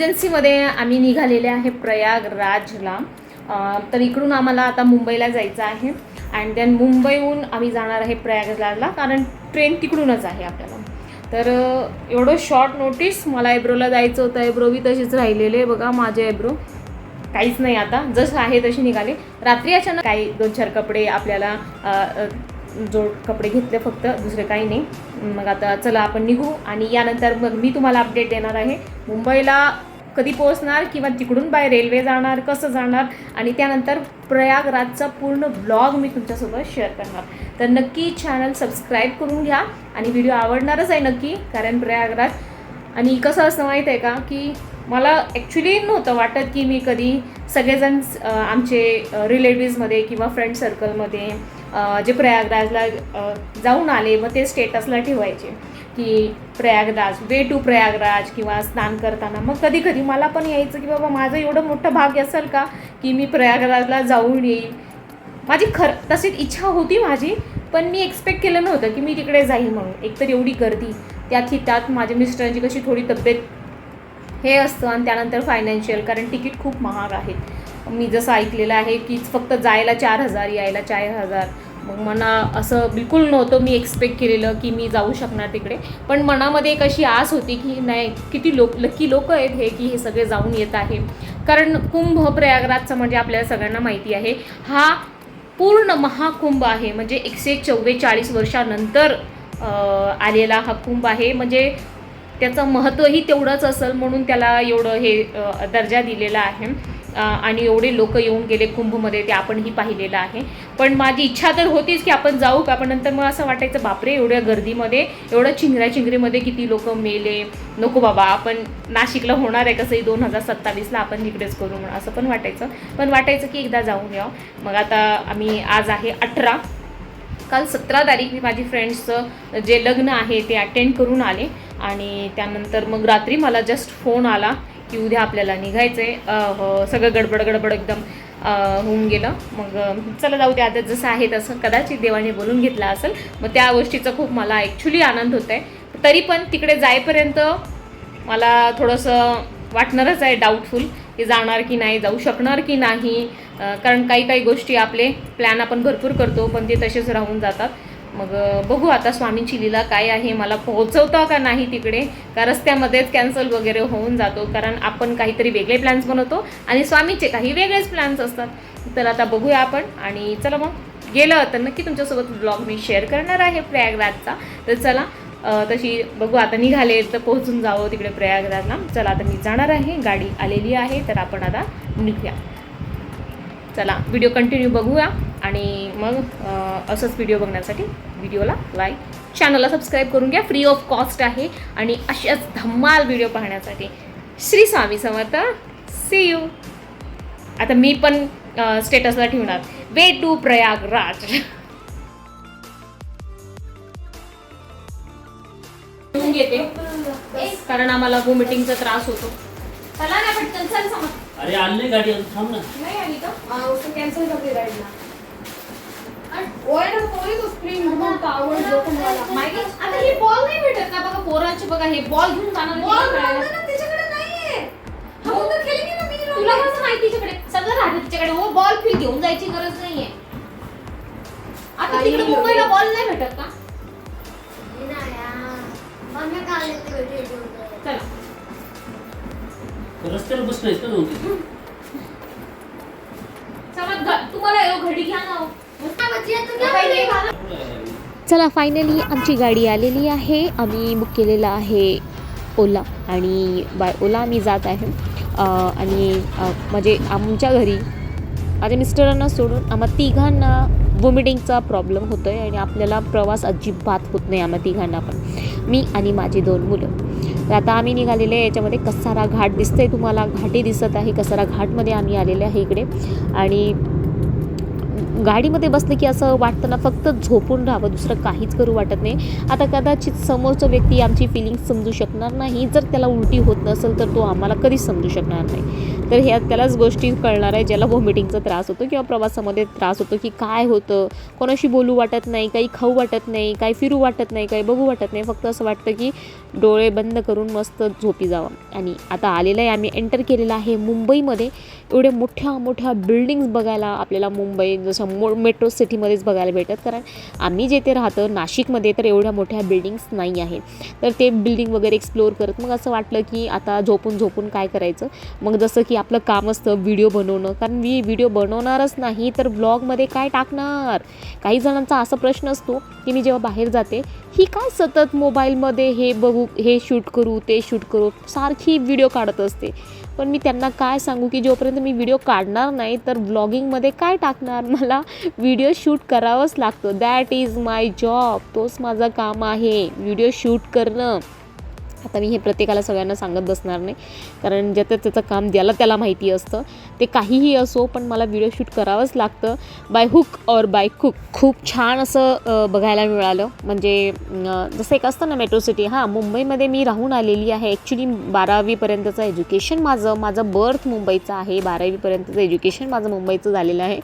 इमर्जन्सीमध्ये आम्ही निघालेले आहे प्रयागराजला. तर इकडून आम्हाला आता मुंबईला जायचं आहे. अँड देन मुंबईहून आम्ही जाणार आहे प्रयागराजला कारण ट्रेन तिकडूनच आहे आपल्याला. तर एवढं शॉर्ट नोटीस मला एब्रोला जायचं होतं. एब्रो बी तशीच राहिलेले बघा माझे एब्रो. काहीच नाही आता जसं आहे तशी निघाले. रात्री अचानक काही दोन चार कपडे आपल्याला जोड कपडे घेतले फक्त दुसरे काही नाही. मग आता चला आपण निघू आणि यानंतर मग मी तुम्हाला अपडेट देणार आहे. मुंबईला कधी पोहोचणार किंवा तिकडून बाय रेल्वे जाणार कसं जाणार? आणि त्यानंतर प्रयागराजचा पूर्ण ब्लॉग मी तुमच्यासोबत शेअर करणार. तर नक्की चॅनल सबस्क्राईब करून घ्या आणि व्हिडिओ आवडणारच आहे नक्की कारण प्रयागराज आणि कसं असं माहीत आहे का? की मला ॲक्च्युली नव्हतं वाटत की मी कधी सगळेजण आमचे रिलेटिव्समध्ये किंवा फ्रेंड सर्कलमध्ये जे प्रयागराजला जाऊन आले मग ते स्टेटसला ठेवायचे. की प्रयागराज वे टू प्रयागराज किंवा स्नान करताना. मग कधी कधी मला पण यायचं की बाबा माझं एवढं मोठं भाग्य असेल का की मी प्रयागराजला जाऊन येईल माझी खर तशीच इच्छा होती माझी पण मी एक्सपेक्ट केलं नव्हतं की मी तिकडे जाईल म्हणून. एकतर एवढी गर्दी त्यातही त्यात माझ्या मिस्टरांची कशी थोडी तब्येत हे असतं आणि त्यानंतर फायनान्शियल कारण तिकीट खूप महाग आहेत. मी जसं ऐकलेलं आहे की फक्त जायला चार हजार यायला चार हजार. मग मना असं बिलकुल नव्हतं मी एक्सपेक्ट केलेलं की मी जाऊ शकणार तिकडे. पण मनामध्ये एक अशी आस होती की नाही किती लोक लकी लोक आहेत हे की हे सगळे जाऊन येत आहे कारण कुंभ प्रयागराजचं म्हणजे आपल्याला सगळ्यांना माहिती आहे हा पूर्ण महाकुंभ आहे. म्हणजे एकशे चव्वेचाळीस वर्षानंतर आलेला हा कुंभ आहे. म्हणजे त्याचं महत्त्वही तेवढंच असेल म्हणून त्याला एवढं हे दर्जा दिलेला आहे. आणि एवढे लोक येऊन गेले कुंभमध्ये ते आपणही पाहिलेलं आहे. पण माझी इच्छा तर होतीच की आपण जाऊ का पण नंतर मग असं वाटायचं बापरे एवढ्या गर्दीमध्ये एवढं चिंगऱ्या चिंगरीमध्ये किती लोक मेले. नको बाबा आपण नाशिकला होणार आहे कसंही दोन हजार सत्तावीसला आपण तिकडेच करू म्हणून असं पण वाटायचं. पण वाटायचं की एकदा जाऊन यावं. मग आता आम्ही आज आहे अठरा. काल सतरा तारीख मी माझी फ्रेंड्सचं जे लग्न आहे ते अटेंड करून आले. आणि त्यानंतर मग रात्री मला जस्ट फोन आला. की उद्या आपल्याला निघायचं आहे सगळं गडबड गडबड एकदम होऊन गेलं. मग चला जाऊ दे आता जसं आहे तसं. कदाचित देवाने बोलून घेतलं असेल. मग त्या गोष्टीचा खूप मला ॲक्च्युली आनंद होत आहे तरी पण तिकडे जाईपर्यंत मला थोडंसं वाटणारच आहे डाऊटफुल की जाणार की नाही जाऊ शकणार की नाही. कारण काही काही गोष्टी आपले प्लॅन आपण भरपूर करतो पण ते तसेच राहून जातात. मग बघू आता स्वामींची लीला काय आहे मला पोहोचवता का नाही तिकडे? का रस्त्यामध्येच कॅन्सल वगैरे होऊन जातो? कारण आपण काहीतरी वेगळे प्लॅन्स बनवतो आणि स्वामीचे काही वेगळेच प्लॅन्स असतात. तर आता बघूया आपण आणि चला मग. गेलं तर नक्की तुमच्यासोबत ब्लॉग मी शेअर करणार आहे प्रयागराजचा. तर चला तशी बघू आता निघाले तर पोहोचून जावं तिकडे प्रयागराजला. चला आता मी जाणार आहे गाडी आलेली आहे तर आपण आता निघूया. चला व्हिडिओ कंटिन्यू बघूया. आणि मग असंच व्हिडिओ बघण्यासाठी व्हिडिओला लाईक चॅनलला सबस्क्राईब करून घ्या. फ्री ऑफ कॉस्ट आहे. आणि अशाच धम्माल व्हिडिओ पाहण्यासाठी श्री स्वामी समर्थ. सी यू आता मी पण स्टेटसला ठेवणार. वे टू प्रयागराज घेऊन घेते कारण आम्हाला वोमिटिंगचा त्रास होतो. चला ना पटकन चल समज अरे आणले गाडी थांब ना. नाही आली का? कॅन्सल करते गाडीला माहिती? आता हे बॉल नाही भेटत ना बघा पोरांचे बघा हे बॉल घेऊन जाणार तुला कसं माहिती तिच्याकडे? सगळं राहतं तिच्याकडे. हो बॉल फी घेऊन जायची गरज नाहीये. आता तिकडे मुंबईला बॉल नाही भेटत का? चला. रस्त्यावर बसलायस का घ- तुम्हाला घडी घ्या ना हो. नाही. चला फायनली आमची गाडी आलेली आहे. आम्ही बुक केलेलं आहे ओला आणि बाय ओला आम्ही जात आहे. आणि म्हणजे आमच्या घरी माझ्या मिस्टरांना सोडून आम्हा तिघांना वॉमिटिंगचा प्रॉब्लेम होतो आहे आणि आपल्याला प्रवास अजिबात होत नाही आम्हा तिघांना पण. मी आणि माझी दोन मुलं. तर आता आम्ही निघालेले आहे. याच्यामध्ये कसारा घाट दिसतंय तुम्हाला. घाटी दिसत आहे. कसारा घाटमध्ये आम्ही आलेले आहे इकडे. आणि गाडीमध्ये बसलं की असं वाटतं ना फक्त झोपून राहावं दुसरं काहीच करू वाटत नाही. आता कदाचित समोरचा व्यक्ती आमची फिलिंग्स समजू शकणार नाही. जर त्याला उलटी होत नसेल तर तो आम्हाला कधीच समजू शकणार नाही. तर ह्या त्यालाच गोष्टी कळणार आहे ज्याला व्हॉमिटिंगचा त्रास होतो किंवा प्रवासामध्ये त्रास होतो की काय होतं. कोणाशी बोलू वाटत नाही काही खाऊ वाटत नाही काही फिरू वाटत नाही काही बघू वाटत नाही. फक्त असं वाटतं की डोळे बंद करून मस्त झोपी जावं. आणि आता आलेलं आहे आम्ही एंटर केलेलं आहे मुंबईमध्ये. एवढ्या मोठ्या मोठ्या बिल्डिंग्स बघायला आपल्याला मुंबई जसं मो मेट्रो सिटीमध्येच बघायला भेटत कारण आम्ही जेथे राहतो नाशिकमध्ये तर एवढ्या मोठ्या बिल्डिंग्स नाही आहेत. तर ते बिल्डिंग वगैरे एक्सप्लोअर करत मग असं वाटलं की आता झोपून झोपून काय करायचं? मग जसं की आपलं काम असतं व्हिडिओ बनवणं. कारण मी व्हिडिओ बनवणारच नाही तर ब्लॉगमध्ये काय टाकणार? काही जणांचा असा प्रश्न असतो की मी जेव्हा बाहेर जाते ही काय सतत मोबाईलमध्ये हे बघू हे शूट करू ते शूट करू सारखी व्हिडिओ काढत असते. पण मी त्यांना काय सांगू की जोपर्यंत मी व्हिडिओ काढणार नाही तर ब्लॉगिंगमध्ये काय टाकणार? मला व्हिडिओ शूट करावंच लागतो. दॅट इज माय जॉब तोच माझं काम आहे. व्हिडिओ शूट करणं. आता मी हे प्रत्येकाला सगळ्यांना सांगत बसणार नाही. कारण ज्याचं त्याचं काम ज्याला त्याला माहिती असतं ते काहीही असो पण मला व्हिडिओ शूट करावंच लागतं. बाय हुक और बाय कुक खूप छान असं बघायला मिळालं. म्हणजे जसं एक असतं ना मेट्रो सिटी हां मुंबईमध्ये मी राहून आलेली आहे. ॲक्च्युली बारावीपर्यंतचं एज्युकेशन माझं माझं बर्थ मुंबईचं आहे. बारावीपर्यंतचं एज्युकेशन माझं मुंबईचं झालेलं आहे.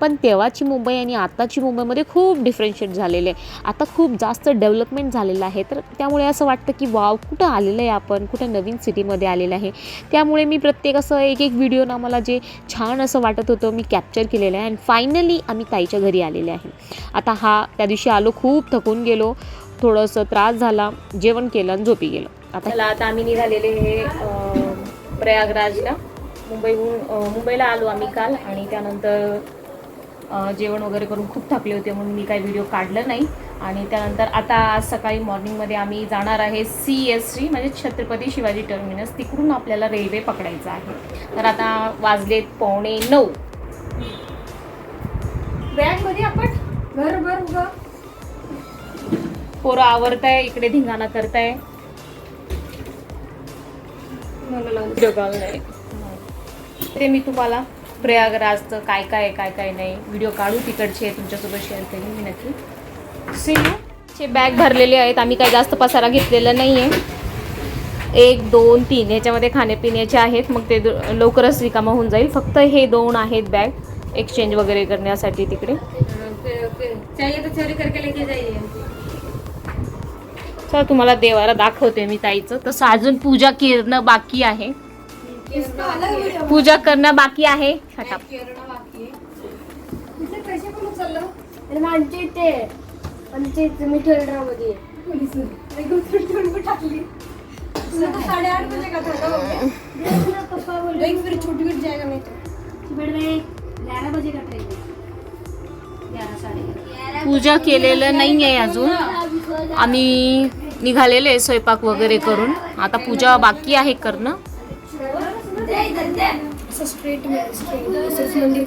पण तेव्हाची मुंबई आणि आत्ताची मुंबईमध्ये खूप डिफरन्शिएट झालेलं आहे. आता खूप जास्त डेव्हलपमेंट झालेलं आहे. तर त्यामुळे असं वाटतं की वाव कुठं आलेलं आहे आपण? कुठं नवीन सिटीमध्ये आलेलं आहे? त्यामुळे मी प्रत्येक असं एक एक व्हिडिओ ना मला जे छान असं वाटत होतं मी कॅप्चर केलेलं आहे. अँड फायनली आम्ही ताईच्या घरी आलेले आहे. आता हा त्या दिवशी आलो खूप थकून गेलो. थोडंसं त्रास झाला जेवण केलं आणि झोपी गेलो. आता आता आम्ही निघालेले हे प्रयागराजला. मुंबईहून मुंबईला आलो आम्ही काल आणि त्यानंतर जेवण वगैरे करून खूप थकले होते म्हणून मी काही व्हिडिओ काढलं नाही. आणि त्यानंतर आता आज सकाळी मॉर्निंगमध्ये आम्ही जाणार आहे सी एस टी म्हणजे छत्रपती शिवाजी टर्मिनस तिकडून आपल्याला रेल्वे पकडायचं आहे. तर आता वाजलेत पावणे नऊ. बॅगमध्ये आपण घर भर उगा पोरं आवरताय इकडे धिंगाणा करताय. ते मी तुम्हाला प्रयागराजचं काय काय काय काय नाही. व्हिडिओ काढू तिकडचे तुमच्यासोबत शेअर करेन मी नक्की. सी चे बॅग भरलेले आहेत आम्ही काही जास्त पसारा घेतलेला नाही आहे एक दोन तीन ह्याच्यामध्ये खाण्यापिण्याचे आहेत मग ते लवकरच रिकामा होऊन जाईल. फक्त हे दोन आहेत बॅग एक्सचेंज वगैरे करण्यासाठी तिकडे. चाहिए तुम्हाला देवाला दाखवते मी ताईचं. तसं अजून पूजा करणं बाकी आहे. पूजा करणं बाकी आहे. शटाप आणि बजे का था फिर जाएगा नहीं तो बैठ गए ग्यारह बजे का ट्रेन ग्यारह साढ़े पूजा केलेलं नाही आहे अजून. आम्ही निघालेले आहे स्वयंपाक वगैरे करून. आता पूजा बाकी आहे करणं.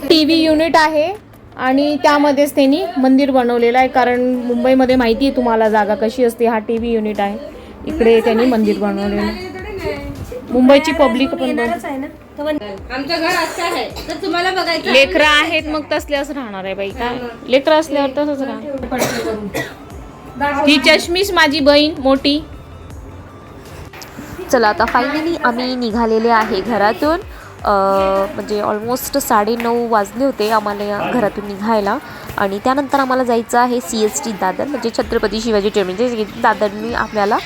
टी व्ही युनिट आहे. आणि त्यामध्येच त्यांनी मंदिर बनवलेलं आहे कारण मुंबईमध्ये माहिती आहे तुम्हाला जागा कशी असते हा टी व्ही युनिट आहे. इकडे त्यांनी मंदिर बनवलेलं आहे. मुंबईची पब्लिक पण बघ- आहे ना? आमचं घर असं आहे. तर तुम्हाला बघायचं लेकरं आहेत मग तसल्याच राहणार आहे बाई. काय? लेकरं असल्यावर तसंच राहणार. ही चष्मीश माझी बहीण मोठी. चला आता फायनली आम्ही निघालेले आहे घरातून. म्हणजे ऑलमोस्ट साडेनऊ वाजले होते आम्हाला या घरातून निघायला. आणि त्यानंतर आम्हाला जायचं आहे सी एस टी दादर म्हणजे छत्रपती शिवाजी ट्रेन. म्हणजे दादरनी आपल्याला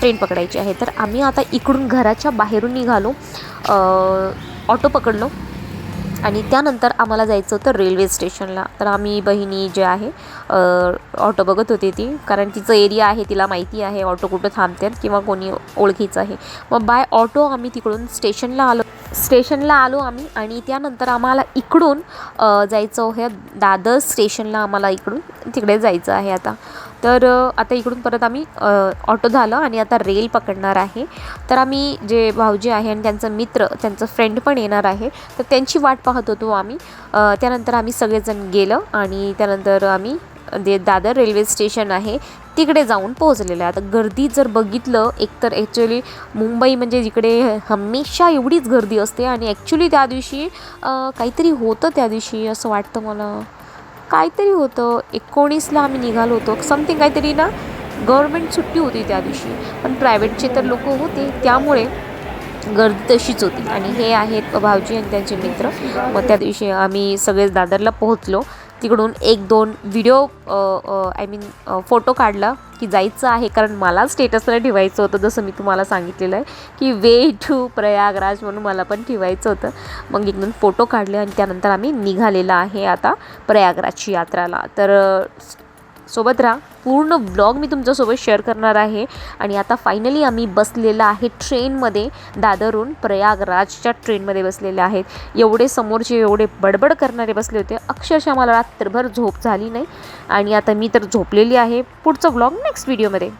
ट्रेन पकडायची आहे. तर आम्ही आता इकडून घराच्या बाहेरून निघालो. ऑटो पकडलो. आणि त्यानंतर आम्हाला जायचं होतं रेल्वे स्टेशनला तर आम्ही बहिणी जे आहे ऑटो बघत होती ती. कारण तिचं एरिया आहे तिला माहिती आहे ऑटो कुठं थांबतात किंवा कोणी ओळखीचं आहे. मग बाय ऑटो आम्ही तिकडून स्टेशनला आलो. स्टेशनला आलो आम्ही आणि त्यानंतर आम्हाला इकडून जायचं आहे दादर स्टेशनला आम्हाला इकडून तिकडे जायचं आहे आता. तर आता इकडून परत आम्ही ऑटो झालं आणि आता रेल पकडणार आहे. तर आम्ही जे भाऊजी आहे आणि त्यांचा मित्र त्यांचं फ्रेंड पण येणार आहे. तर त्यांची वाट पाहत होतो आम्ही. त्यानंतर आम्ही सगळेजण गेलं आणि त्यानंतर आम्ही जे दादर रेल्वे स्टेशन आहे तिकडे जाऊन पोहोचलेलं आहे. आता गर्दी जर बघितलं एकतर ॲक्च्युली मुंबई म्हणजे जिकडे हमेशा एवढीच गर्दी असते आणि ॲक्च्युली त्या दिवशी काहीतरी होतं त्या दिवशी असं वाटतं मला. काहीतरी होतं. एकोणीसला आम्ही निघालो होतो. समथिंग काहीतरी ना गव्हर्मेंट सुट्टी होती त्या दिवशी. पण प्रायव्हेटचे तर लोक होते. त्यामुळे गर्दी तशीच होती. आणि हे आहेत भाऊजी आणि त्यांचे मित्र. मग त्या दिवशी आम्ही सगळे दादरला पोहोचलो. तिकडून एक दोन व्हिडिओ आय मीन फोटो काढला की जायचं आहे. कारण मला स्टेटसला ठेवायचं होतं जसं मी तुम्हाला सांगितलेलं आहे की वे टू प्रयागराज म्हणून मला पण ठेवायचं होतं. मग एक दोन फोटो काढले आणि त्यानंतर आम्ही निघालेला आहे आता प्रयागराजची यात्राला. तर सोबत राहा. पूर्ण ब्लॉग मी तुमच्यासोबत शेअर करणार आहे. आणि आता फायनली आम्ही बसलेलं आहे ट्रेनमध्ये दादरहून प्रयागराजच्या ट्रेनमध्ये बसलेले आहेत. एवढे समोरचे एवढे बडबड करणारे बसले होते. अक्षरशः मला रात्रभर झोप झाली नाही. आणि आता मी तर झोपलेली आहे. पुढचं ब्लॉग नेक्स्ट व्हिडिओमध्ये